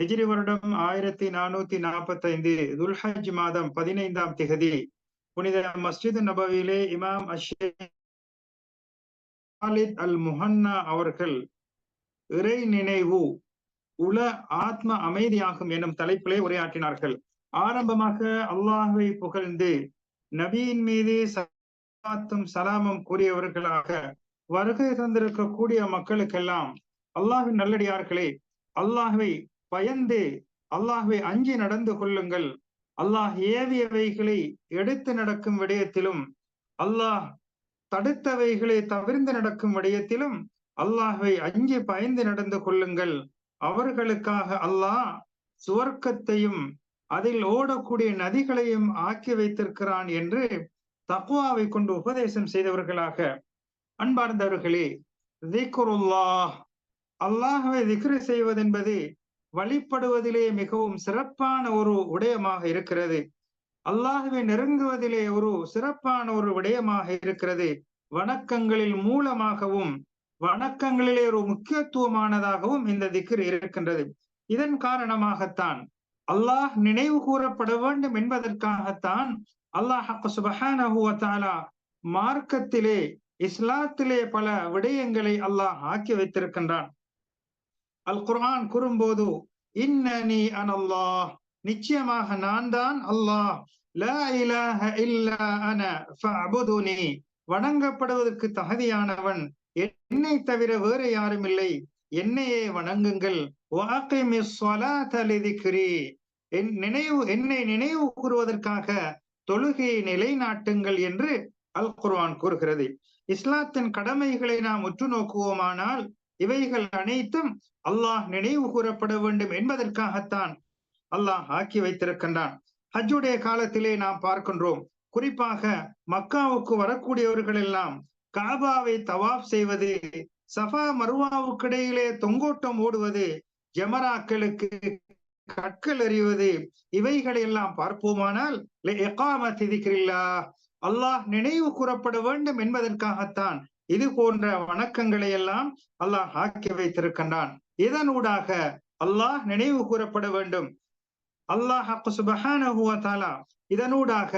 ஹிஜ்ரி வருடம் ஆயிரத்தி நானூத்தி நாற்பத்தி ஐந்து துல்ஹஜ் மாதம் பதினைந்தாம் திகதி புனித மஸ்ஜித் நபவியிலே இமாம் அஷித் அல் முஹன்னா அவர்கள் இறை நினைவு உல ஆத்ம அமைதியாகும் எனும் தலைப்பிலே உரையாற்றினார்கள். ஆரம்பமாக அல்லாஹுவை புகழ்ந்து நபியின் மீது சலாத்தும் சலாமும் கூறியவர்களாக வருகை தந்திருக்கக்கூடிய மக்களுக்கெல்லாம் அல்லாஹின் நல்லடியார்களே அல்லாஹுவை பயந்து அல்லாஹுவை அஞ்சி நடந்து கொள்ளுங்கள். அல்லாஹ் ஏவியவைகளை எடுத்து நடக்கும் விடயத்திலும் அல்லாஹ் தடுத்தவைகளை தவிர்ந்து நடக்கும் விடயத்திலும் அல்லாஹுவை அஞ்சி பயந்து நடந்து கொள்ளுங்கள். அவர்களுக்காக அல்லாஹ் சுவர்க்கத்தையும் அதில் ஓடக்கூடிய நதிகளையும் ஆக்கி வைத்திருக்கிறான் என்று தக்குவாவை கொண்டு உபதேசம் செய்தவர்களாக. அன்பார்ந்தவர்களே திக்ருல்லாஹ். அல்லாஹவை திக்ரு செய்வதென்பது வழிபடுவதிலே மிகவும் சிறப்பான ஒரு விடயமாக இருக்கிறது. அல்லாஹுவை நெருங்குவதிலே ஒரு சிறப்பான ஒரு விடயமாக இருக்கிறது. வணக்கங்களில் மூலமாகவும் வணக்கங்களிலே ஒரு முக்கியத்துவமானதாகவும் இந்த திக்ர் இருக்கின்றது. இதன் காரணமாகத்தான் அல்லாஹ் நினைவு கூறப்பட வேண்டும் என்பதற்காகத்தான் அல்லாஹ் சுபஹானா மார்க்கத்திலே இஸ்லாத்திலே பல விடயங்களை அல்லாஹ் ஆக்கி வைத்திருக்கின்றான். அல் குர்ஆன் கூறும்போது இன்னனி அனல்லாஹ் அல்லாஹ் நிச்சயமாக நான் தான் அல்லாஹ். லா இலாஹ இல்லா அன ஃபஅபுதுனி. வணங்கப்படுவதற்கு தகுதியானவன் என்னை தவிர வேறு யாரும் இல்லை. என்னையே வணங்குங்கள். என் நினைவு என்னை நினைவு கூறுவதற்காக தொழுகையை நிலைநாட்டுங்கள் என்று அல் குர்வான் கூறுகிறது. இஸ்லாத்தின் கடமைகளை நாம் உற்று நோக்குவோமானால் இவைகள் அனைத்தும் அல்லாஹ் நினைவு கூறப்பட வேண்டும் என்பதற்காகத்தான் அல்லாஹ் ஆக்கி வைத்திருக்கின்றான். ஹஜ்ஜுடைய காலத்திலே நாம் பார்க்கின்றோம் குறிப்பாக மக்காவுக்கு வரக்கூடியவர்கள் எல்லாம் காபாவை தவாப் செய்வது சஃபா மருவாவுக்கு இடையிலே தொங்கோட்டம் ஓடுவது ஜமராக்களுக்கு கற்கள் எறிவது இவைகளை எல்லாம் பார்ப்போமானால் அல்லாஹ் நினைவு கூறப்பட வேண்டும் என்பதற்காகத்தான் இது போன்ற வணக்கங்களை எல்லாம் அல்லாஹ் ஆக்கி வைத்திருக்கின்றான். இதனூடாக அல்லாஹ் நினைவு கூறப்பட வேண்டும். அல்லாஹ் சுபஹானஹுவத்தாலா இதனூடாக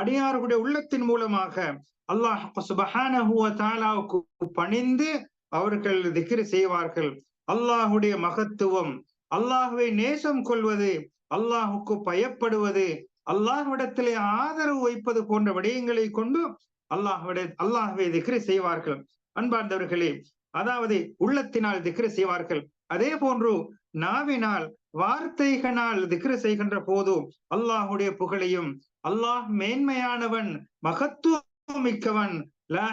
அடியார்களுடைய உள்ளத்தின் மூலமாக அல்லாஹ் சுபஹானஹுவத்தாலாவுக்கு பணிந்து அவர்கள் திக்ரு செய்வார்கள். அல்லாஹுடைய மகத்துவம் அல்லாஹுவை நேசம் கொள்வது அல்லாஹுக்கு பயப்படுவது அல்லாஹ்விடத்திலே ஆதரவு வைப்பது போன்ற விடயங்களை கொண்டு அல்லாஹுடைய அல்லாஹுவை திக்ரு செய்வார்கள். அன்பார்ந்தவர்களே அதாவது உள்ளத்தினால் திக்ரு செய்வார்கள். அதே போன்று நாவினால் வார்த்தைகளால் திக்ரு செய்கின்ற போது அல்லாஹுடைய புகழையும் அல்லாஹ் மேன்மையானவன் மகத்துவம் மிக்கவன் லா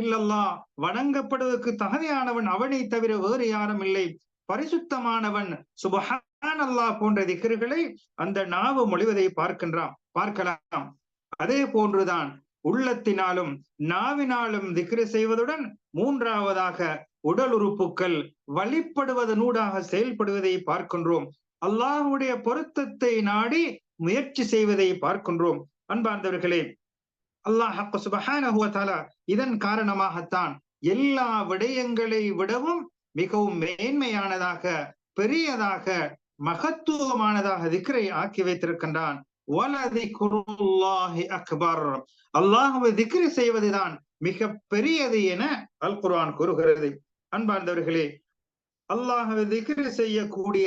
இல்லல்லா வணங்கப்படுவதற்கு தகுதியானவன் அவனை தவிர வேறு யாரும் இல்லை. பரிசுத்தமானவன் சுபஹான் அல்லாஹ் போன்ற திகர்களை அந்த நாவு மொழிவதை பார்க்கின்றான் பார்க்கலாம். அதே போன்றுதான் உள்ளத்தினாலும் நாவினாலும் திக்ரு செய்வதுடன் மூன்றாவதாக உடல் உறுப்புகள் வழிபடுவதனூடாக செயல்படுவதை பார்க்கின்றோம். அல்லாஹுடைய பொருத்தத்தை நாடி முயற்சி செய்வதை பார்க்கின்றோம். அன்பார்ந்தவர்களே அல்லாஹ் சுபஹானஹுவத்தாலா இதன் காரணமாகத்தான் எல்லா விடயங்களை விடவும் மிகவும் மேன்மையானதாக பெரியதாக மகத்துவமானதாக திக்ரை ஆக்கி வைத்திருக்கின்றான். அக்பர். அல்லாஹுவை திக்ரி செய்வதுதான் மிக பெரியது என அல் குர்ஆன் கூறுகிறது. அன்பார்ந்தவர்களே அல்லாஹுவை திக்ரி செய்யக்கூடிய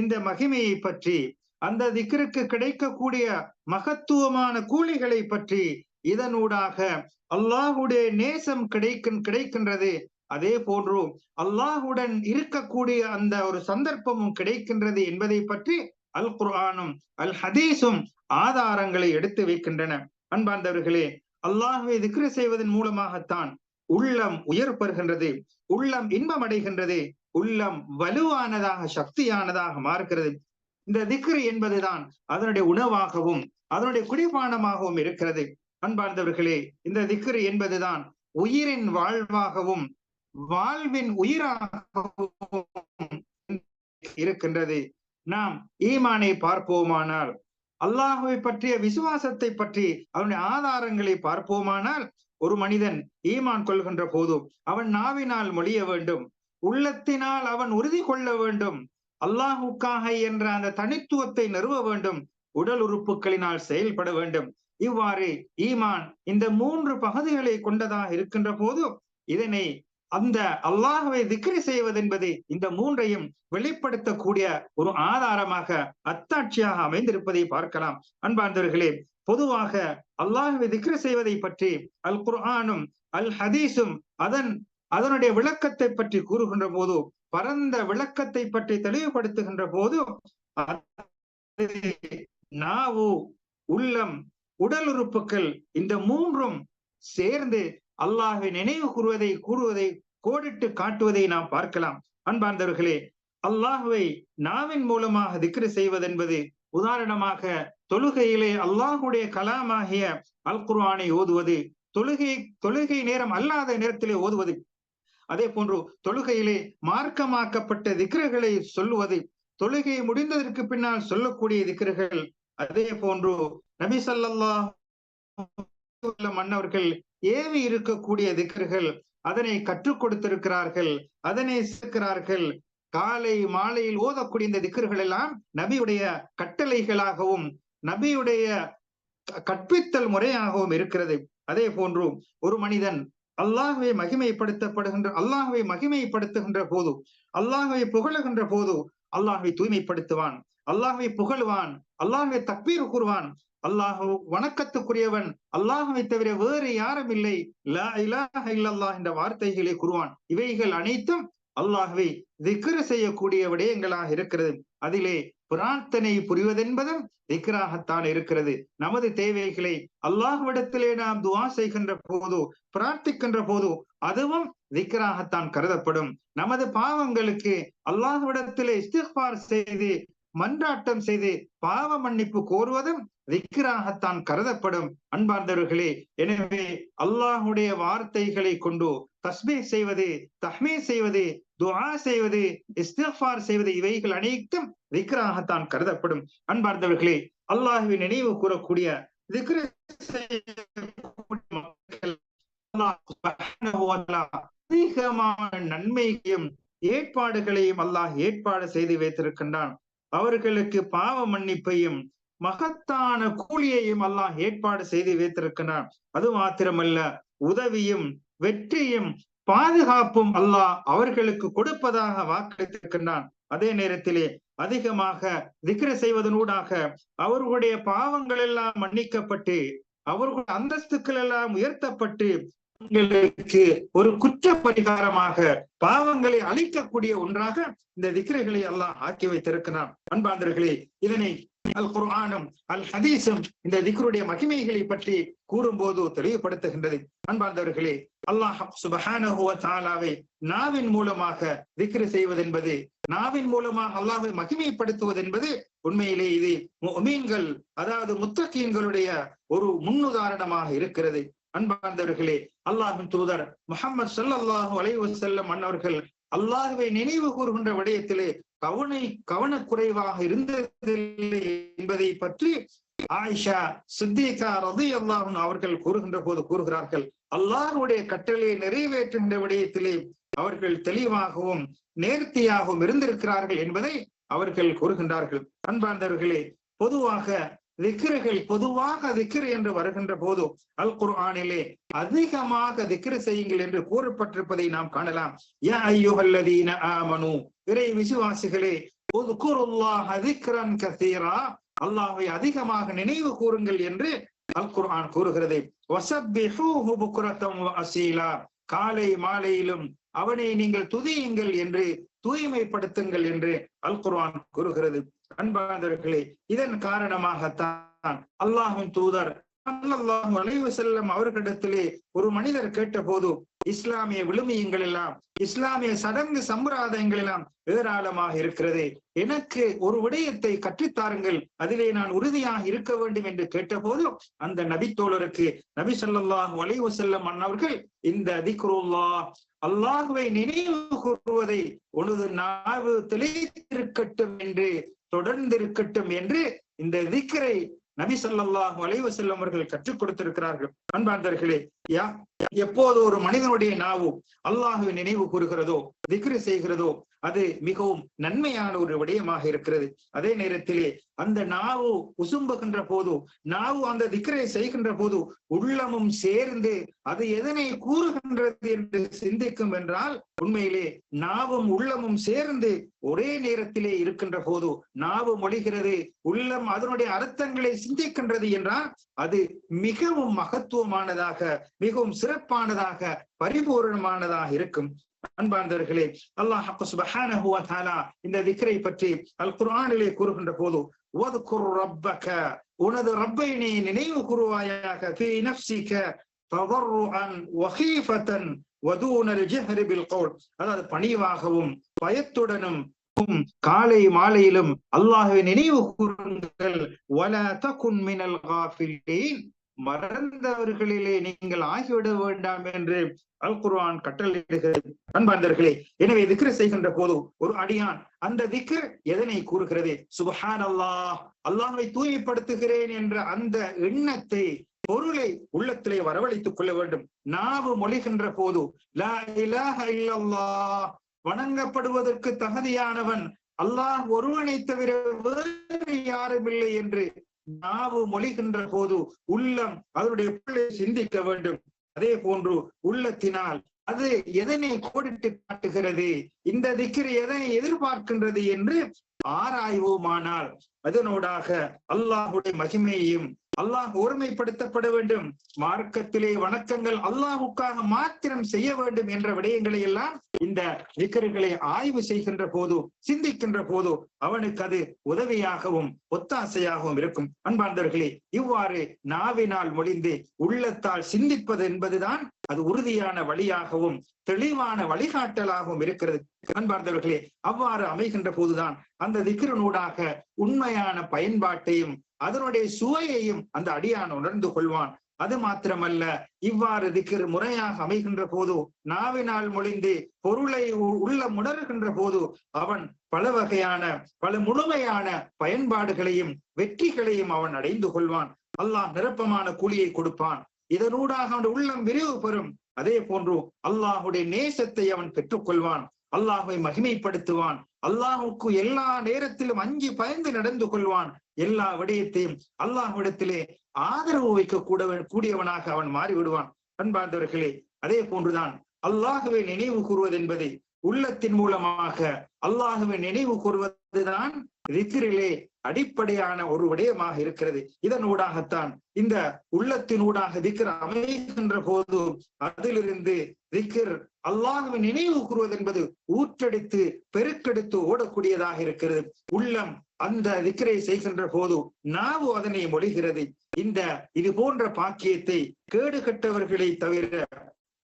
இந்த மகிமையை பற்றி அந்த திக்ருக்கு கிடைக்கக்கூடிய மகத்துவமான கூலிகளை பற்றி இதனூடாக அல்லாஹுடைய நேசம் கிடைக்கும் கிடைக்கின்றது. அதே போன்று அல்லாஹுடன் இருக்கக்கூடிய அந்த ஒரு சந்தர்ப்பமும் கிடைக்கின்றது என்பதை பற்றி அல் குர்ஆனும் அல் ஹதீஸும் ஆதாரங்களை எடுத்து வைக்கின்றன. அன்பார்ந்தவர்களே அல்லாஹுவை திக்ரு செய்வதன் மூலமாகத்தான் உள்ளம் உயர் பெறுகின்றது உள்ளம் இன்பம் அடைகின்றது உள்ளம் வலுவானதாக சக்தியானதாக மாறுகிறது. இந்த திக்ரு என்பதுதான் அதனுடைய உணவாகவும் அதனுடைய குடிபானமாகவும் இருக்கிறது. அன்பார்ந்தவர்களே இந்த திக்ரு என்பதுதான் உயிரின் வாழ்வாகவும் வாழ்வின் உயிராகவும் இருக்கின்றது. நாம் ஈமானை பார்ப்போமானால் அல்லாஹுவை பற்றிய விசுவாசத்தை பற்றி அவனுடைய ஆதாரங்களை பார்ப்போமானால் ஒரு மனிதன் ஈமான் கொள்கின்ற போதும் அவன் நாவினால் மொழிய வேண்டும் உள்ளத்தினால் அவன் உறுதி கொள்ள வேண்டும் அல்லாஹுக்காக என்ற அந்த தனித்துவத்தை நிறுவ வேண்டும் உடல் உறுப்புகளினால் செயல்பட வேண்டும். இவ்வாறு ஈமான் இந்த மூன்று பகுதிகளை கொண்டதாக இருக்கின்ற போது இதனை அந்த அல்லாஹுவை திக்ரி செய்வதென்பது இந்த மூன்றையும் வெளிப்படுத்தக்கூடிய ஒரு ஆதாரமாக அத்தாட்சியாக அமைந்திருப்பதை பார்க்கலாம். அன்பார்ந்தவர்களே பொதுவாக அல்லாஹுவை திக்ரி செய்வதை பற்றி அல் குர்ஆனும் அல் ஹதீஸும் அதன் அதனுடைய விளக்கத்தை பற்றி கூறுகின்ற போது பரந்த விளக்கத்தை பற்றி தெளிவுபடுத்துகின்ற போது நாவு உள்ளம் உடல் உறுப்புகள் இந்த மூன்றும் சேர்ந்து அல்லாஹை நினைவு கூறுவதை கூறுவதை கோடிட்டு காட்டுவதை நாம் பார்க்கலாம். அன்பார்ந்தவர்களே அல்லாஹுவை நாவின் மூலமாக திக்ரு செய்வதென்பது உதாரணமாக தொழுகையிலே அல்லாஹுடைய கலாமாகிய அல் குர்ஆனை ஓதுவது தொழுகை தொழுகை நேரம் அல்லாத நேரத்திலே ஓதுவது அதே போன்று தொழுகையிலே மார்க்கமாக்கப்பட்ட திக்ருகளை சொல்லுவது தொழுகை முடிந்ததற்கு பின்னால் சொல்லக்கூடிய திக்ருகள் அதே போன்று நபி சல்லாஹ் மன்னவர்கள் ஏவி இருக்கக்கூடிய திக்கர்கள் அதனை கற்றுக் கொடுத்திருக்கிறார்கள் அதனை சேர்க்கிறார்கள். காலை மாலையில் ஓதக்கூடிய இந்த திக்கர்கள் எல்லாம் நபியுடைய கட்டளைகளாகவும் நபியுடைய கற்பித்தல் முறையாகவும் இருக்கிறது. அதே போன்று ஒரு மனிதன் அல்லாஹுவை மகிமைப்படுத்தப்படுகின்ற அல்லாஹுவை மகிமைப்படுத்துகின்ற போது அல்லாஹுவை புகழுகின்ற போது அல்லாஹுவை தூய்மைப்படுத்துவான் அல்லாஹுவை புகழுவான் அல்லாஹுவை தக்பீர் கூறுவான். அல்லாஹு வணக்கத்துக்குரியவன். அல்லாஹுவை தவிர வேறு யாரும் இல்லை. லா இலாஹ இல்லல்லாஹ் என்ற வார்த்தைகளை கூறுவான். இவைகள் அனைத்தும் அல்லாஹுவை திக்ர செய்யக்கூடிய விடயங்களாக இருக்கிறது. அதிலே பிரார்த்தனை புரிவதென்பதும் திக்ராகத்தான் இருக்கிறது. நமது தேவைகளை அல்லாஹ்விடத்திலே நாம் துவா செய்கின்ற போது பிரார்த்திக்கின்ற போது அதுவும் திக்ராகத்தான் கருதப்படும். நமது பாவங்களுக்கு அல்லாஹ்விடத்திலே இஸ்திஃபார் செய்து மன்றாட்டம் செய்து பாவ மன்னிப்பு கோருவதும் திக்ராகத்தான் கருதப்படும். அன்பார்ந்தவர்களே எனவே அல்லாஹுடைய வார்த்தைகளை கொண்டு தஸ்மே செய்வது தஹ்மே செய்வது துஆ செய்வது இஸ்திஃபார் செய்வது இவைகள் அனைத்தும் திக்ராகத்தான் கருதப்படும். அன்பார்ந்தவர்களே அல்லாஹுவை நினைவு கூறக்கூடிய அதிகமான நன்மையையும் ஏற்பாடுகளையும் அல்லாஹ் ஏற்பாடு செய்து வைத்திருக்கின்றான். அவர்களுக்கு பாவ மன்னிப்பையும் மகத்தான கூலியையும் அல்லாஹ் ஏற்பாடு செய்து வைத்திருக்கிறான். அது மாத்திரமல்ல உதவியும் வெற்றியும் பாதுகாப்பும் அல்லாஹ் அவர்களுக்கு கொடுப்பதாக வாக்களித்திருக்கின்றான் அதே நேரத்திலே அதிகமாக திக்ர செய்வதனூடாக அவர்களுடைய பாவங்கள் எல்லாம் மன்னிக்கப்பட்டு அவர்களுடைய அந்தஸ்துக்கள் எல்லாம் உயர்த்தப்பட்டு உங்களுக்கு ஒரு குற்ற பரிகாரமாக பாவங்களை அழிக்கக்கூடிய ஒன்றாக இந்த திக்ரைகளை எல்லாம் ஆக்கி வைத்திருக்கிறான். அன்பாந்தர்களே இதனை அல் குர்ஆனும் அல் ஹதீஸும் இந்த திக்ருடைய மகிமைகளை பற்றி கூறும்போது தெளிவுபடுத்துகின்றது. அன்பார்ந்தவர்களே அல்லாஹ் சுபஹானஹுவ தாலாவை நாவின் மூலமாக திக்ரு செய்வதென்பது நாவின் மூலமாக அல்லாஹை மகிமைப்படுத்துவது என்பது உண்மையிலே இது மீன்கள் அதாவது முத்தகீன்களுடைய ஒரு முன்னுதாரணமாக இருக்கிறது. அன்பார்ந்தவர்களே அல்லாஹின் தூதர் முகமது சல்லாஹூ அலைவசல்லம் அன்னவர்கள் அல்லாஹுவை நினைவு கூறுகின்ற விடயத்திலே கவனை கவனக்குறைவாக இருந்ததில்லை என்பதை பற்றி ஆயிஷா சித்திகா ரதி அல்லாஹன் அவர்கள் கூறுகின்ற போது கூறுகிறார்கள். அல்லாஹுடைய கட்டளையை நிறைவேற்றுகின்ற விடயத்திலே அவர்கள் தெளிவாகவும் நேர்த்தியாகவும் இருந்திருக்கிறார்கள் என்பதை அவர்கள் கூறுகின்றார்கள். அன்பார்ந்தவர்களே பொதுவாக திக்ருகள் பொதுவாக திக்ரு என்று வருகின்ற போது அல் குர்ஆனிலே அதிகமாக திக்ரு செய்யுங்கள் என்று கூறப்பட்டிருப்பதை நாம் காணலாம். யா ஐயுஹல்லதீன ஆமனு. இறை விசுவாசிகளே அல்லாஹை அதிகமாக நினைவு கூறுங்கள் என்று அல் குர்ஆன் கூறுகிறது அசீலா. காலை மாலையிலும் அவனை நீங்கள் துதியுங்கள் என்று தூய்மைப்படுத்துங்கள் என்று அல் குர்ஆன் கூறுகிறது. அன்பாந்தவர்களே இதன் காரணமாகத்தான் அல்லாஹும் தூதர் அல்லாஹும் அலைவு செல்லும் அவர்களிடத்திலே ஒரு மனிதர் கேட்ட போது இஸ்லாமிய விழுமியங்கள் எல்லாம் இஸ்லாமிய சடங்கு சம்பிரதாயங்கள் எல்லாம் ஏராளமாக இருக்கிறது எனக்கு ஒரு விடயத்தை கற்றுத்தாருங்கள் அதிலே நான் உறுதியாக இருக்க வேண்டும் என்று கேட்டபோது அந்த நபித்தோழருக்கு நபி செல்லல்லாஹ் வலைவு செல்லும் அன்னவர்கள் இந்த திக்ருல்லா அல்லாஹுவை நினைவு கூறுவதை உனது நாவு தெளித்திருக்கட்டும் என்று தொடர்ந்திருக்கட்டும் என்று இந்த திக்கரை நபி சொல்லாஹு அலைவசல்லம் அவர்கள் கற்றுக் கொடுத்திருக்கிறார்கள். அன்பார்ந்தர்களே யா எப்போது ஒரு மனிதனுடைய நாவு அல்லாஹுவை நினைவு கூறுகிறதோ திக்ரு செய்கிறதோ அது மிகவும் நன்மையான ஒரு விடயமாக இருக்கிறது. அதே நேரத்திலே அந்த நாவு உசும்புகின்ற போது நாவு அந்த திக்கரை செய்கின்ற போது உள்ளமும் சேர்ந்து அது எதனை கூறுகின்றது என்று சிந்திக்கும் என்றால் உண்மையிலே நாவும் உள்ளமும் சேர்ந்து ஒரே நேரத்திலே இருக்கின்ற போது நாவு மொழிகிறது உள்ளம் அதனுடைய அர்த்தங்களை சிந்திக்கின்றது என்றால் அது மிகவும் மகத்துவமானதாக மிகவும் சிறப்பானதாக பரிபூர்ணமானதாக இருக்கும். அன்பார்ந்தவர்களே அல்லாஹ் இந்த திக்ரை பற்றி அல் குரானிலே கூறுகின்ற போது உனது ரப்பை நினைவு கூறுவாயாக அதாவது பணிவாகவும் பயத்துடனும் காலை மாலையிலும் அல்லாஹுவை நினைவு கூறுங்கள். மறந்தவர்களிலே நீங்கள் ஆகிவிட வேண்டாம் என்று அல் குர்வான் கட்டளையிடுகிறது. அன்பார்ந்தர்களே எனவே விக்ர செய்கின்ற போது ஒரு அடியான் அந்த திக்ரு எதனை கூறுகிறது? சுபஹான் அல்லாஹ் அல்லாஹை தூய்மைப்படுத்துகிறேன் என்ற அந்த எண்ணத்தை பொருளை உள்ளத்திலே வரவழைத்துக் கொள்ள வேண்டும். நாவு மொழிகின்ற போது லா இலாஹ இல்லல்லாஹ் வணங்கப்படுவதற்கு தகுதியானவன் அல்லாஹ் ஒருவனை தவிர வேறு யாரும் இல்லை என்று நாவு மொழிகின்ற போது உள்ளம் அதனுடைய பொருளை சிந்திக்க வேண்டும். அதே போன்று உள்ளத்தினால் அது எதனை கோடிட்டு காட்டுகிறது? இந்த திக்கிரி எதனை எதிர்பார்க்கின்றது என்று ஆராய்வோமானால் அதனோடாக அல்லாஹுடைய மகிமையையும் அல்லாஹ் ஒருமைப்படுத்தப்பட வேண்டும். மார்க்கத்திலே வணக்கங்கள் அல்லாஹுக்காக மாத்திரம் செய்ய வேண்டும் என்ற விடயங்களை எல்லாம் இந்த விக்கர்களை ஆய்வு செய்கின்ற போது சிந்திக்கின்ற போது அவனுக்கு அது உதவியாகவும் ஒத்தாசையாகவும் இருக்கும். அன்பார்ந்தவர்களே இவ்வாறு நாவினால் மொழிந்து உள்ளத்தால் சிந்திப்பது என்பதுதான் அது உறுதியான வழியாகவும் தெளிவான வழிகாட்டலாகவும் இருக்கிறது. அன்பார்ந்தவர்களே அவ்வாறு அமைகின்ற போதுதான் அந்த திக்கிரனூடாக உண்மையான பயன்பாட்டையும் அதனுடைய சுவையையும் அந்த அடியான் உணர்ந்து கொள்வான். அது மாத்திரமல்ல இவ்வாறு இருக்கிற முறையாக அமைகின்ற போது நாவினால் மொழிந்து பொருளை உள்ள உணர்கின்ற போது அவன் பல வகையான பல முழுமையான பயன்பாடுகளையும் வெற்றிகளையும் அவன் அடைந்து கொள்வான். அல்லாஹ் நிரப்பமான கூலியை கொடுப்பான். இதனூடாக அவன் உள்ளம் விரிவு பெறும். அதே போன்று அல்லாஹுடைய நேசத்தை அவன் பெற்றுக்கொள்வான். அல்லாஹுவை மகிமைப்படுத்துவான். அல்லாஹுக்கு எல்லா நேரத்திலும் அஞ்சி பயந்து நடந்து கொள்வான் எல்லா விடயத்தையும். அல்லாஹ்விடத்திலே ஆதரவு வைக்க கூட கூடியவனாக அவன் மாறி விடுவான் அன்பார்ந்தவர்களே அதே போன்றுதான் அல்லாஹுவை நினைவு கூறுவது என்பதை உள்ளத்தின் மூலமாக அல்லாஹுவை நினைவு கூறுவதுதான் ரித்திரிலே அடிப்படையான ஒரு விடயமாக இருக்கிறது. இதனூடாகத்தான் இந்த உள்ளத்தினூடாக திக்கர் அமைகின்ற போது அதிலிருந்து திக்கர் அல்லாஹுவை நினைவு கூறுவது என்பது ஊற்றடித்து பெருக்கெடுத்து ஓடக்கூடியதாக இருக்கிறது. உள்ளம் அந்த விக்கிரை செய்கின்ற போது நாவு அதனை மொழிகிறது. இந்த இது போன்ற பாக்கியத்தை கேடு கட்டவர்களை தவிர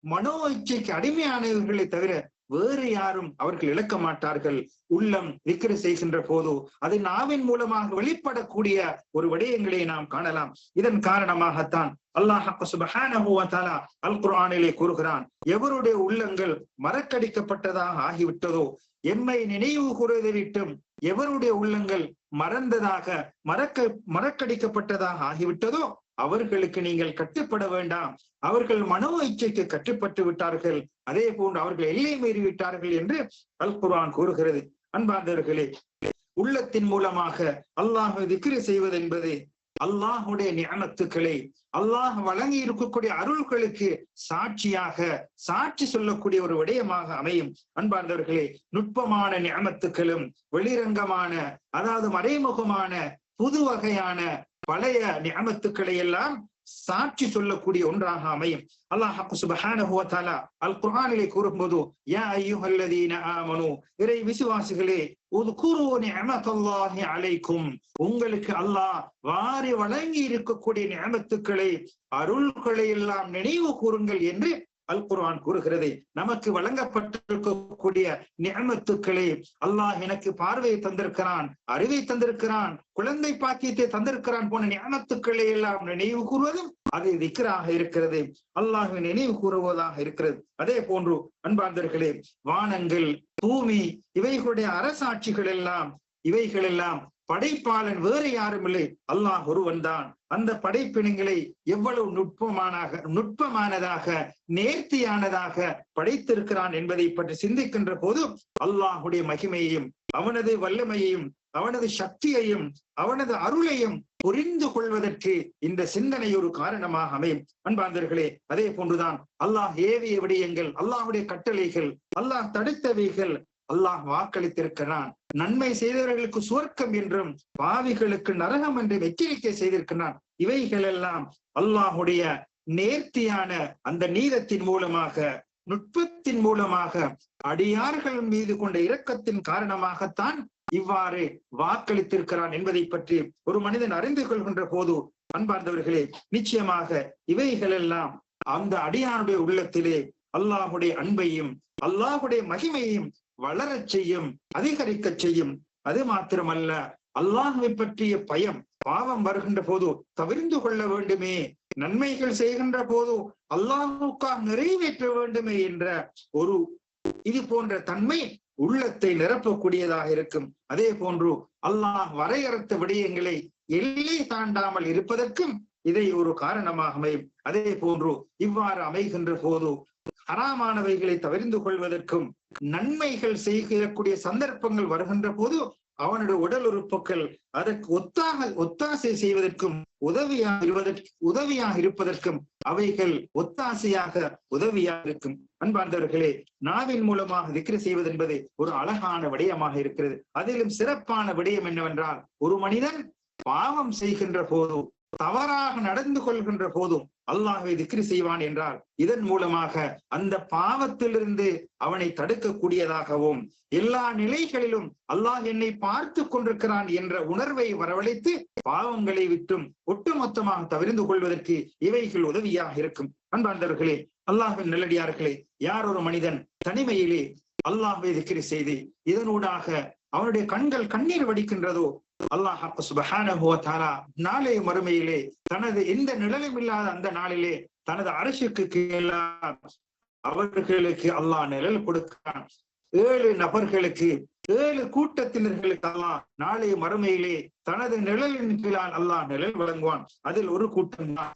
மனோ இச்சைக்கு அடிமையானவர்களை தவிர வேறு யாரும் அவர்கள் இழக்க மாட்டார்கள். உள்ளம் விக்கிர செய்கின்ற போது அது நாவின் மூலமாக வெளிப்படக்கூடிய ஒரு விடயங்களை நாம் காணலாம். இதன் காரணமாகத்தான் அல்லாஹ் அல் குரானிலே கூறுகிறான் எவருடைய உள்ளங்கள் மறக்கடிக்கப்பட்டதாக ஆகிவிட்டதோ எம்மை நினைவு கூறுவதிட்டும் எவருடைய உள்ளங்கள் மறந்ததாக மறக்க மறக்கடிக்கப்பட்டதாக ஆகிவிட்டதோ அவர்களுக்கு நீங்கள் கட்டுப்பட வேண்டாம். அவர்கள் மனோ இச்சைக்கு கட்டுப்பட்டு விட்டார்கள். அதே போன்று அவர்கள் எல்லை மீறி விட்டார்கள் என்று அல் குரான் கூறுகிறது. அன்பார்ந்தவர்களே உள்ளத்தின் மூலமாக அல்லாஹ் திக்ரி செய்வது என்பது அல்லாஹுடைய ஞானத்துக்களை அல்லாஹ் வழங்கி இருக்கக்கூடிய அருள்களுக்கு சாட்சியாக சாட்சி சொல்லக்கூடிய ஒரு விடயமாக அமையும். அன்பார்ந்தவர்களே நுட்பமான ஞானத்துக்களும் வெளிரங்கமான அதாவது மறைமுகமான புது வகையான பழைய ஞாபத்துக்களை எல்லாம் சாட்சி சொல்லக்கூடிய ஒன்றாக அமையும். அல்லாஹ் சுபஹானஹு அல் குர்ஆனிலே கூறும்போது யா ஐயுஹல்லதீன ஆமனு இறை விசுவாசிகளே உதுகுரு நிஅமத்தல்லாஹி அலைக்கும். உங்களுக்கு அல்லாஹ் வாரி வழங்கி இருக்கக்கூடிய நியமத்துக்களை அருள்களை எல்லாம் நினைவு கூறுங்கள் என்று அல் குர்ஆன் கூறுகிறது. நமக்கு வழங்கப்பட்டிருக்கக்கூடிய நியமத்துக்களை அல்லாஹ் எனக்கு பார்வையை தந்திருக்கிறான் அறிவை தந்திருக்கிறான் குழந்தை பாக்கியத்தை தந்திருக்கிறான் போன ஞானத்துக்களை எல்லாம் நினைவு கூறுவதும் அது திக்கராக இருக்கிறது. அல்லாஹ்வை நினைவு கூறுவதாக இருக்கிறது. அதே போன்று அன்பார்ந்தர்களே வானங்கள் பூமி இவைகளுடைய அரசாட்சிகள் எல்லாம் இவைகள் எல்லாம் படைப்பாளன் வேறு யாரும் இல்லை. அல்லாஹ் ஒருவன் தான் அந்த படைப்பினங்களை எவ்வளவு நுட்பமானாக நுட்பமானதாக நேர்த்தியானதாக படைத்திருக்கிறான் என்பதை பற்றி சிந்திக்கின்ற போது அல்லாஹுடைய மகிமையையும் அவனது வல்லமையையும் அவனது சக்தியையும் அவனது அருளையும் புரிந்து கொள்வதற்கு இந்த சிந்தனை ஒரு காரணமாக அமையும். அன்பாந்தர்களே அதே போன்றுதான் அல்லாஹ் ஏவிய விடயங்கள் அல்லாஹுடைய கட்டளைகள் அல்லாஹ் தடுத்தவைகள் அல்லாஹ் வாக்களித்திருக்கிறான். நன்மை செய்தவர்களுக்கு சுவர்க்கம் என்றும் பாவிகளுக்கு நரகம் என்றும் எச்சரிக்கை செய்திருக்கிறான். இவைகள் எல்லாம் அல்லாஹுடைய நேர்த்தியான அந்த நீதத்தின் மூலமாக நுட்பத்தின் மூலமாக அடியார்கள் மீது கொண்ட இரக்கத்தின் காரணமாகத்தான் இவ்வாறு வாக்களித்திருக்கிறான் என்பதை பற்றி ஒரு மனிதன் அறிந்து கொள்கின்ற போது அன்பார்ந்தவர்களே நிச்சயமாக இவைகள் எல்லாம் அந்த அடியானுடைய உள்ளத்திலே அல்லாஹுடைய அன்பையும் அல்லாஹுடைய மகிமையும் வளரச் செய்யும் அதிகரிக்க செய்யும். அது மாத்திரமல்ல அல்லாஹுவை பற்றிய பயம் பாவம் வருகின்ற போது தவிர்ந்து கொள்ள வேண்டுமே நன்மைகள் செய்கின்ற போது அல்லாஹுக்காக நிறைவேற்ற வேண்டுமே என்ற ஒரு இது போன்ற தன்மை உள்ளத்தை நிரப்பக்கூடியதாக இருக்கும். அதே போன்று அல்லாஹ் வரையறுத்த விடயங்களை எல்லை தாண்டாமல் இருப்பதற்கும் இதை ஒரு காரணமாக அமையும். அதே போன்று இவ்வாறு அமைகின்ற போது ஹராமானவைகளை தவிர்ந்து கொள்வதற்கும் நன்மைகள் செய்யக்கூடிய சந்தர்ப்பங்கள் வருகின்ற போது அவனுடைய உடல் உறுப்புகள் அதற்கு ஒத்தாக ஒத்தாசை செய்வதற்கும் உதவியாக இருவதற்கு உதவியாக இருப்பதற்கும் அவைகள் ஒத்தாசையாக உதவியாக இருக்கும். அன்பார்ந்தவர்களே நாவின் மூலமாக திக்ரு செய்வது என்பது ஒரு அழகான விடயமாக இருக்கிறது. அதிலும் சிறப்பான விடயம் என்னவென்றால் ஒரு மனிதன் பாவம் செய்கின்ற போது தவறாக நடந்து கொள்கின்ற போதும் அல்லாஹை திக்ரி செய்வான் என்றால் இதன் மூலமாக அந்த பாவத்திலிருந்து அவனை தடுக்கக்கூடியதாகவும் எல்லா நிலைகளிலும் அல்லாஹ் என்னை பார்த்து கொண்டிருக்கிறான் என்ற உணர்வை வரவழைத்து பாவங்களை விட்டும் ஒட்டுமொத்தமாக தவிர்ந்து கொள்வதற்கு இவைகள் உதவியாக இருக்கும். அன்பார்ந்தவர்களே அல்லாஹின் நல்லடியார்களே யார் ஒரு மனிதன் தனிமையிலே அல்லாஹை திக்ரி செய்து இதனூடாக அவனுடைய கண்கள் கண்ணீர் வடிக்கின்றதோ அல்லாஹ் சுபஹானஹு வ நாளை மறுமையிலே தனது எந்த நிழலும் இல்லாத அந்த நாளிலே தனது அரசுக்கு கீழாக அவர்களுக்கு அல்லாஹ் நிழல் கொடுக்கிறான் ஏழு நபர்களுக்கு ஏழு கூட்டத்தினர்களுக்கு அல்லாஹ் நாளை மறுமையிலே தனது நிழலின் கீழால் அல்லாஹ் நிழல் வழங்குவான். அதில் ஒரு கூட்டம் தான்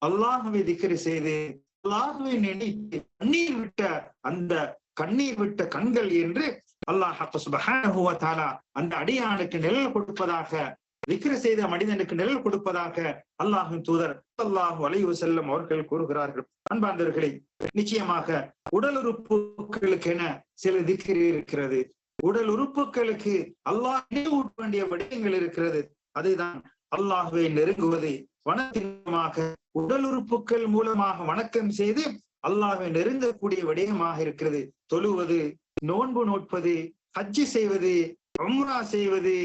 அல்லாஹுவை திக்கரி செய்து அல்லாஹுவை நினைத்து கண்ணீர் விட்ட அந்த கண்ணீர் விட்ட கண்கள் என்று அல்லாஹ் சுபஹானஹு வ அந்த அடியானுக்கு நிழல் கொடுப்பதாக விக்கிர செய்த மனிதனுக்கு நிழல் கொடுப்பதாக அல்லாஹின் தூதர் அல்லாஹு வலைவு செல்லும் அவர்கள் கூறுகிறார்கள். அன்பார்ந்தவர்களை நிச்சயமாக உடல் உறுப்புகளுக்கு என சில திக்கிரி இருக்கிறது. உடல் உறுப்புகளுக்கு அல்லாஹ் நினைவூட்ட வேண்டிய விடயங்கள் இருக்கிறது. அதுதான் அல்லாஹுவை நெருங்குவது. வனத்தினமாக உடல் உறுப்புகள் மூலமாக வணக்கம் செய்து அல்லாஹை நெருங்கக்கூடிய விடயமாக இருக்கிறது. தொழுவது நோன்பு நோட்பது ஹஜ்ஜி செய்வது உம்ரா செய்வது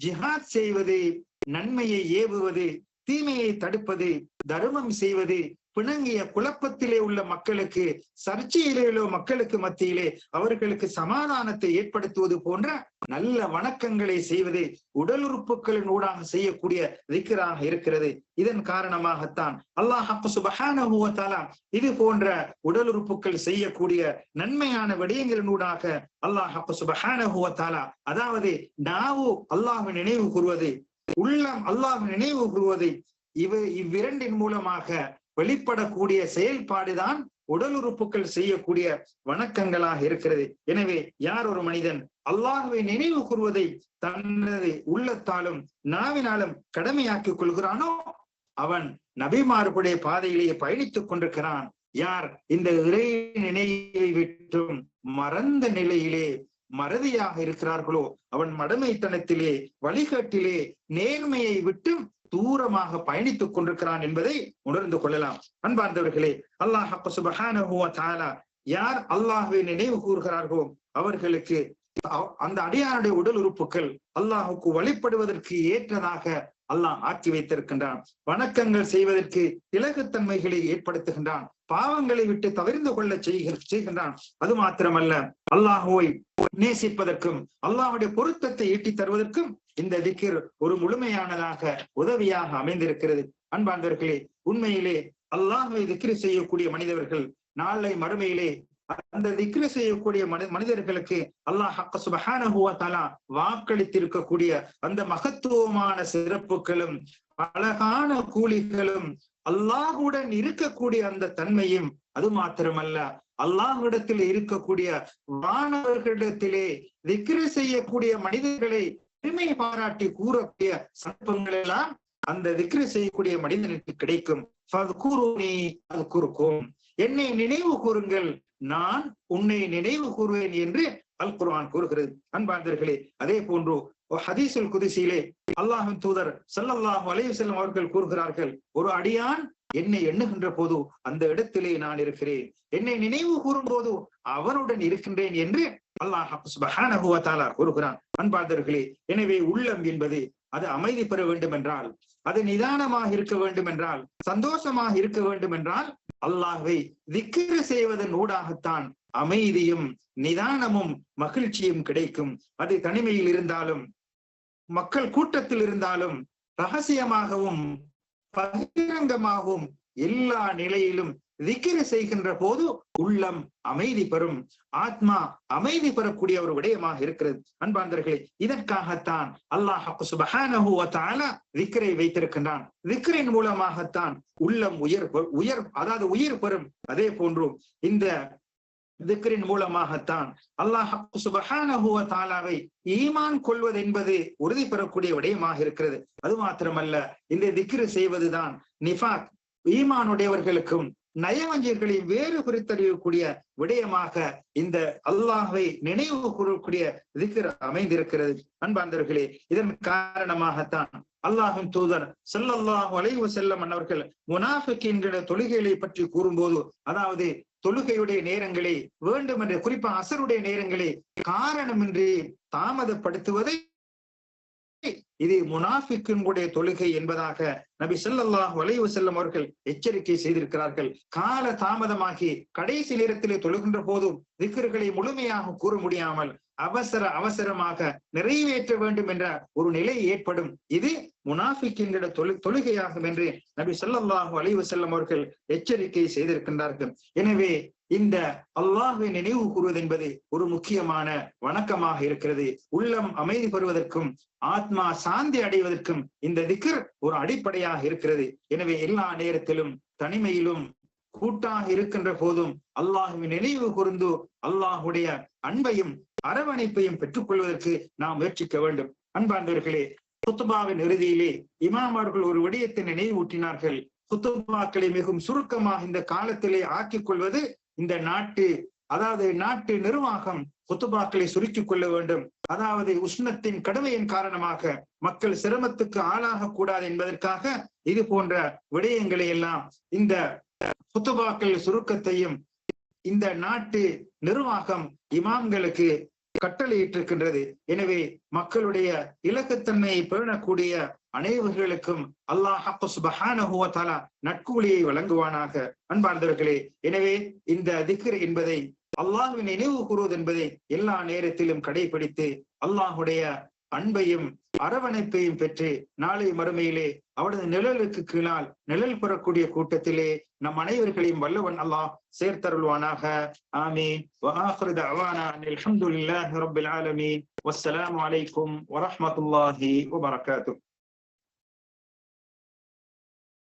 ஜிஹாத் செய்வது நன்மையை ஏவுவது தீமையை தடுப்பது தர்மம் செய்வது பிணங்கிய குழப்பத்திலே உள்ள மக்களுக்கு சர்ச்சையிலே உள்ள மக்களுக்கு மத்தியிலே அவர்களுக்கு சமாதானத்தை ஏற்படுத்துவது போன்ற நல்ல வணக்கங்களை செய்வது உடல் உறுப்புகளின் ஊடாக செய்யக்கூடிய திக்கராக இருக்கிறது. இதன் காரணமாகத்தான் அல்லாஹ் சுபஹானுவத்தாலா இது போன்ற உடல் உறுப்புகள் செய்யக்கூடிய நன்மையான விடயங்களின் ஊடாக அல்லாஹ் சுபஹானுவத்தாலா அதாவது நாவு அல்லாஹ் நினைவு கூறுவது உள்ளம் அல்லாஹ் நினைவு கூறுவது இவ இவ்விரண்டின் மூலமாக வெளிப்படக்கூடிய செயல்பாடுதான் உடல் உறுப்புகள் செய்யக்கூடிய வணக்கங்களாக இருக்கிறது. எனவே யார் ஒரு மனிதன்? அல்லாஹுவை நினைவு கூறுவதை தனது உள்ளத்தாலும் நாவினாலும் கடமையாக்கிக் கொள்கிறானோ? அவன் நபிமார்களுடைய பாதையிலேயே பயணித்துக் கொண்டிருக்கிறான். யார்? இந்த இறை நினைவை விட்டும் மறந்த நிலையிலே மறதியாக இருக்கிறார்களோ? அவன் மடமைத்தனத்திலே வழிகாட்டிலே நேர்மையை விட்டும் தூரமாக பயணித்துக் கொண்டிருக்கிறான் என்பதை உணர்ந்து கொள்ளலாம். அன்பார்ந்தவர்களே அல்லாஹ் யார் அல்லாஹுவை நினைவு கூறுகிறார்களோ அவர்களுக்கு அந்த அடியாருடைய உடல் உறுப்புகள் அல்லாஹுக்கு வழிபடுவதற்கு ஏற்றதாக அல்லாஹ் ஆக்கி வைத்திருக்கின்றான். வணக்கங்கள் செய்வதற்கு இலகுத்தன்மைகளை ஏற்படுத்துகின்றான். பாவங்களை விட்டு தவிர்ந்து கொள்ள செய்கின்றான். அது மாத்திரமல்ல அல்லாஹுவை நேசிப்பதற்கும் அல்லாஹுடைய பொருத்தத்தை ஈட்டி தருவதற்கும் இந்த திக்கிர் ஒரு முழுமையானதாக உதவியாக அமைந்திருக்கிறது. அன்பாந்தவர்களே உண்மையிலே அல்லாஹை திக்ரி செய்யக்கூடிய மனிதர்கள் நாளை மறுமையிலே அந்த திக்ரி செய்யக்கூடிய மனிதர்களுக்கு அல்லாஹ் சுபஹானஹுவத்தாலா வாக்களித்திருக்கக்கூடிய அந்த மகத்துவமான சிறப்புகளும் அழகான கூலிகளும் அல்லாஹுடன் இருக்கக்கூடிய அந்த தன்மையும் அது மாத்திரமல்ல. அல்லாஹ்விடத்தில் இருக்கக்கூடிய மாணவர்களிடத்திலே திக்ரி செய்யக்கூடிய மனிதர்களை பெருமையை பாராட்டி கூறக்கூடிய சந்தர்ப்பங்கள் எல்லாம் அந்த திக்ர செய்யக்கூடிய மனிதனுக்கு கிடைக்கும். என்னை நினைவு கூறுங்கள். நான் உன்னை நினைவு கூறுவேன் என்று அல் குர்ஆன் கூறுகிறது. அன்பார்ந்தர்களே அதே போன்று ஹதீசுல் குதிசியிலே அல்லாஹின் தூதர் சல்லல்லாஹு அலைஹி செல்லம் அவர்கள் கூறுகிறார்கள் ஒரு அடியான் என்னை எண்ணுகின்ற போது அந்த இடத்திலே நான் இருக்கிறேன். என்னை நினைவு கூறும் போது அவனுடன் இருக்கின்றேன் என்று அல்லாஹ் கூறுகிறான் அன்பார்ந்தர்களே எனவே உள்ளம் என்பது அது அமைதி பெற வேண்டும் என்றால் அது நிதானமாக இருக்க வேண்டும் என்றால் சந்தோஷமாக இருக்க வேண்டும் என்றால் அல்லாஹை திக்கிர செய்வதன் ஊடாகத்தான் அமைதியும் நிதானமும் மகிழ்ச்சியும் கிடைக்கும். அது தனிமையில் இருந்தாலும் மக்கள் கூட்டத்தில் இருந்தாலும் ரகசியமாகவும் பகிரங்கமாகவும் எல்லா நிலையிலும் திக்கிர செய்கின்ற போது உள்ளம் அமைதி பெறும். ஆத்மா அமைதி பெறக்கூடிய ஒரு விடயமாக இருக்கிறது. அன்பாந்தர்களே இதற்காகத்தான் அல்லாஹ் சுபஹானஹு திக்கரை வைத்திருக்கின்றான். திக்கரின் மூலமாகத்தான் உள்ளம் உயர் உயர் அதாவது உயிர் பெறும். அதே போன்று இந்த திக்கரின் மூலமாகத்தான் அல்லாஹ் சுபஹானஹு தாலாவை ஈமான் கொள்வது என்பது உறுதி பெறக்கூடிய விடயமாக இருக்கிறது. அது மாத்திரமல்ல இந்த திக்ரு செய்வதுதான் நிஃபாக். ஈமானுடையவர்களுக்கும் நயவஞ்சியர்களை வேறு குறித்தறியக்கூடிய விடயமாக இந்த அல்லாஹை நினைவு கூறக்கூடிய திக்கர் அமைந்திருக்கிறது. அன்பாந்தர்களே இதன் காரணமாகத்தான் அல்லாஹின் தூதர் செல்லல்லாஹு அலைவு செல்லம் அன்னவர்கள் முனாஃபிக் என்கிற தொழுகைகளை பற்றி கூறும்போது அதாவது தொழுகையுடைய நேரங்களை வேண்டும் என்று குறிப்பாக அசருடைய நேரங்களை காரணமின்றி தாமதப்படுத்துவதை இது முனாஃபிக்கினுடைய தொழுகை என்பதாக நபி சொல்லல்லாஹ் வளைவு செல்லும் அவர்கள் எச்சரிக்கை செய்திருக்கிறார்கள். கால தாமதமாகி கடைசி நேரத்திலே தொழுகின்ற போதும் திக்கர்களை முழுமையாக கூற முடியாமல் அவசர அவசரமாக நிறைவேற்ற வேண்டும் என்ற ஒரு நிலை ஏற்படும். இது முனாஃபிக்கின்ற தொழு தொழுகையாகும் என்று நபி சொல்லல்லாஹு அலைவு செல்லம் அவர்கள் எச்சரிக்கை செய்திருக்கின்றார்கள். எனவே இந்த அல்லாஹை நினைவு கூறுவது என்பது ஒரு முக்கியமான வணக்கமாக இருக்கிறது. உள்ளம் அமைதி பெறுவதற்கும் ஆத்மா சாந்தி அடைவதற்கும் இந்த திக்கர் ஒரு அடிப்படையாக இருக்கிறது. எனவே எல்லா நேரத்திலும் தனிமையிலும் கூட்டாக இருக்கின்ற போதும் அல்லாஹுவின் நினைவு கூர்ந்து அல்லாஹுடைய அன்பையும் அரவணைப்பையும் பெற்றுக் கொள்வதற்கு நாம் முயற்சிக்க வேண்டும். அன்பாண்டவர்களே குத்துபாவின் இறுதியிலே இமாம் அவர்கள் ஒரு விடயத்தை நினைவூட்டினார்கள். குத்துபாக்களை மிகவும் சுருக்கமாக இந்த காலத்திலே ஆக்கிக் கொள்வது இந்த நாட்டு அதாவது நாட்டு நிர்வாகம் குத்துபாக்களை சுருக்கிக் கொள்ள வேண்டும். அதாவது உஷ்ணத்தின் கடுமையின் காரணமாக மக்கள் சிரமத்துக்கு ஆளாக கூடாது என்பதற்காக இது போன்ற விடயங்களை எல்லாம் இந்த குத்துபாக்கள் சுருக்கத்தையும் இந்த நாட்டு நிர்வாகம் இமாம்களுக்கு கட்டளையிட்டிருக்கின்றது. எனவே மக்களுடைய இலக்கத்தன்மையை பேணக்கூடிய அனைவர்களுக்கும் அல்லாஹ் நட்கூலியை வழங்குவானாக. அன்பார்ந்தவர்களே எனவே இந்த திக்ர் என்பதை அல்லாஹுவின் நினைவு கூறுவது என்பதை எல்லா நேரத்திலும் கடைபிடித்து அல்லாஹுடைய அன்பையும் அரவணைப்பையும் பெற்று நாளை மறுமையிலே அவனது நிழலுக்கு கீழால் நிழல் பெறக்கூடிய கூட்டத்திலே நம் அனைவர்களையும் வல்லவன் அல்லாஹ் சேர்த்தருள்வானாக. ஆமீன். அலமதுல்லாஹி ரபில் ஆலமீன். வஸ்ஸலாம் வலைக்கும் வபரகாத்து